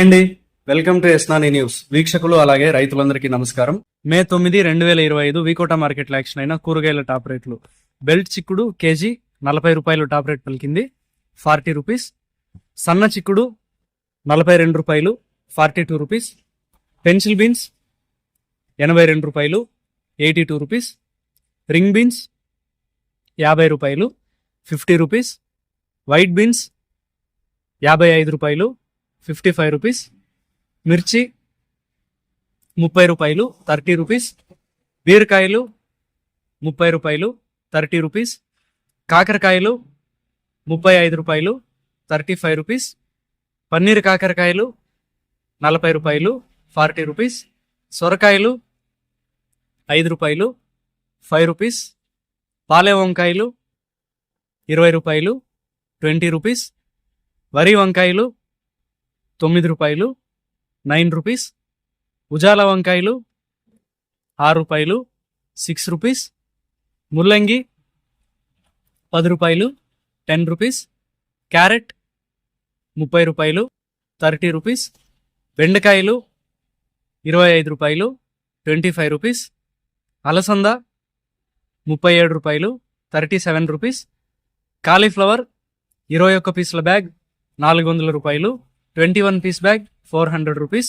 అండి welcome to ఎస్నాని news. వీక్షకులు అలాగే రైతులందరికీ నమస్కారం. మే తొమ్మిది రెండు వేల ఇరవై ఐదు వీకోటా మార్కెట్లో యాక్షన్ అయిన కూరగాయల టాప్ రేట్లు. బెల్ట్ చిక్కుడు కేజీ నలభై రూపాయలు టాప్ రేట్ పలికింది ఫార్టీ రూపీస్. సన్న చిక్కుడు నలభై రెండు రూపాయలు forty two rupees. Pencil beans ఎనభై రెండు రూపాయలు eighty two rupees. Ring beans యాభై రూపాయలు ఫిఫ్టీ రూపీస్. వైట్ బీన్స్ యాభై ఐదు రూపాయలు ఫిఫ్టీ ఫైవ్ రూపీస్ మిర్చి ముప్పై రూపాయలు థర్టీ రూపీస్ బీరకాయలు ముప్పై రూపాయలు థర్టీ రూపీస్ కాకరకాయలు ముప్పై ఐదు రూపాయలు థర్టీ ఫైవ్ రూపీస్ పన్నీర్ కాకరకాయలు నలభై రూపాయలు ఫార్టీ రూపీస్ సొరకాయలు ఐదు రూపాయలు ఫైవ్ రూపీస్ పాలే వంకాయలు ఇరవై రూపాయలు ట్వంటీ రూపీస్ వరి వంకాయలు తొమ్మిది రూపాయలు నైన్ రూపీస్. ఉజాల వంకాయలు ఆరు రూపాయలు సిక్స్ రూపీస్. ముల్లంగి పది రూపాయలు టెన్ రూపీస్. క్యారెట్ ముప్పై రూపాయలు థర్టీ రూపీస్. బెండకాయలు ఇరవై ఐదు రూపాయలు ట్వంటీ ఫైవ్ రూపీస్. అలసంద ముప్పై ఏడు రూపాయలు థర్టీ సెవెన్ రూపీస్. కాలీఫ్లవర్ ఇరవై ఒక్క పీసుల బ్యాగ్ నాలుగు వందల రూపాయలు. Twenty one piece bag four hundred rupees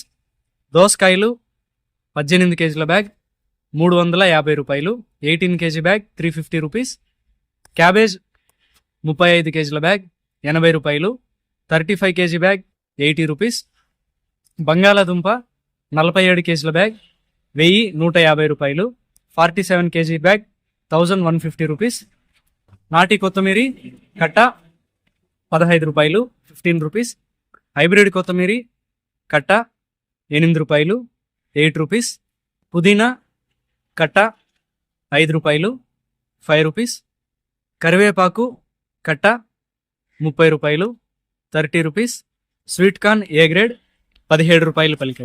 దోసకాయలు పద్దెనిమిది కేజీల బ్యాగ్ మూడు వందల యాభై రూపాయలు. Eighteen KG bag three fifty rupees cabbage ముప్పై ఐదు కేజీల బ్యాగ్ ఎనభై రూపాయలు. Thirty five KG bag eighty rupees బంగాళాదుంప నలభై ఏడు కేజీల బ్యాగ్ వెయ్యి నూట యాభై రూపాయలు. Forty seven KG bag thousand one fifty rupees నాటి కొత్తిమీరి కట్ట పదహైదు రూపాయలు ఫిఫ్టీన్ రూపీస్ హైబ్రిడ్ కొత్తిమీరి కట్ట ఎనిమిది రూపాయలు ఎయిట్ రూపీస్. పుదీనా కట్ట ఐదు రూపాయలు ఫైవ్ రూపీస్. కరివేపాకు కట్ట ముప్పై రూపాయలు thirty rupees. Sweet corn A grade పదిహేడు రూపాయలు పలికాయి.